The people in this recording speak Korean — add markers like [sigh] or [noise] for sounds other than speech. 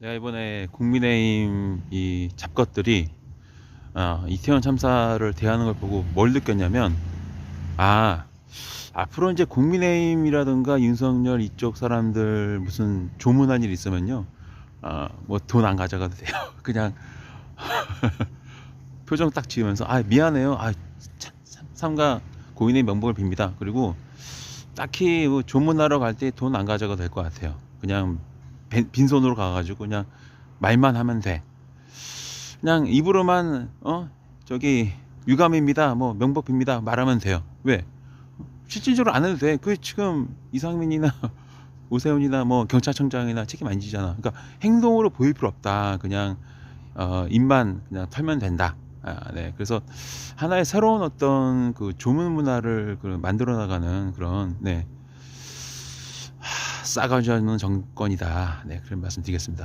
내가 이번에 국민의힘 이 잡것들이 아, 이태원 참사를 대하는 걸 보고 뭘 느꼈냐면 아 앞으로 이제 국민의힘이라든가 윤석열 이쪽 사람들 무슨 조문한 일 있으면요 아뭐 돈 안 가져가도 돼요. [laughs] 그냥 [laughs] 표정 딱 지으면서 아 미안해요. 아 참, 참, 삼가 고인의 명복을 빕니다. 그리고 딱히 뭐 조문하러 갈 때 돈 안 가져가도 될 것 같아요. 그냥 빈- 빈손으로 가가지고 그냥 말만 하면 돼. 그냥 입으로만 어 저기 유감입니다. 뭐 명복입니다. 말하면 돼요. 왜? 실질적으로 안 해도 돼. 그 지금 이상민이나 [laughs] 오세훈이나 뭐 경찰청장이나 책임 안 지잖아. 그러니까 행동으로 보일 필요 없다. 그냥 어 입만 그냥 털면 된다. 아, 네. 그래서 하나의 새로운 어떤 그 조문 문화를 그 만들어 나가는 그런 네. 하, 싸가지 없는 정권이다. 네, 그런 말씀 드리겠습니다.